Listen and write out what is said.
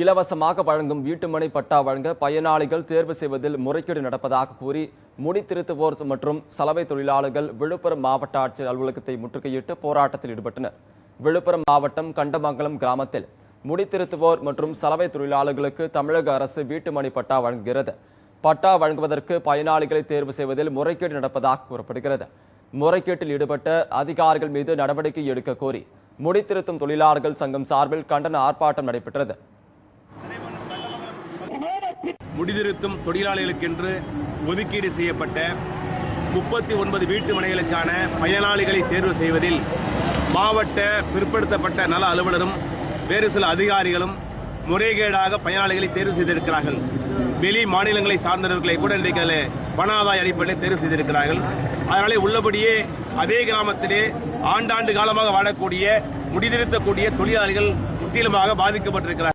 இலவசமாக வழங்கும் வீட்டுமனை பட்டா வழங்க பயனாளிகள் தேர்வு செய்வதில் முறைகேடு நடப்பதாக கூறி முடித்திருத்துவோர் மற்றும் சலவை தொழிலாளர்கள் விழுப்புரம் மாவட்ட ஆட்சியர் அலுவலகத்தை முற்றுகையிட்டு போராட்டத்தில் ஈடுபட்டனர். விழுப்புரம் மாவட்டம் கண்டமங்கலம் கிராமத்தில் முடித்திருத்துவோர் மற்றும் சலவை தொழிலாளர்களுக்கு தமிழக அரசு வீட்டுமனை பட்டா வழங்குகிறது. பட்டா வழங்குவதற்கு பயனாளிகளை தேர்வு செய்வதில் முறைகேடு நடப்பதாக கூறப்படுகிறது. முறைகேட்டில் ஈடுபட்ட அதிகாரிகள் மீது நடவடிக்கை எடுக்க கோரி முடித்திருத்தும் தொழிலாளர்கள் சங்கம் சார்பில் கண்டன ஆர்ப்பாட்டம் நடைபெற்றது. முடிதிருத்தும் தொழிலாளிகளுக்கென்று ஒதுக்கீடு செய்யப்பட்ட முப்பத்தி ஒன்பது வீட்டு மனைகளுக்கான பயனாளிகளை தேர்வு செய்வதில் மாவட்ட பிற்படுத்தப்பட்ட நல அலுவலரும் வேறு சில அதிகாரிகளும் முறைகேடாக பயனாளிகளை தேர்வு செய்திருக்கிறார்கள். வெளி மாநிலங்களை சார்ந்தவர்களை கூட இன்றைக்கு பண ஆதாய அடிப்படையில் தேர்வு செய்திருக்கிறார்கள். அதனாலே உள்ளபடியே அதே கிராமத்திலே ஆண்டாண்டு காலமாக வாழக்கூடிய முடிதிருத்தக்கூடிய தொழிலாளிகள் முற்றிலுமாக பாதிக்கப்பட்டிருக்கிறார்கள்.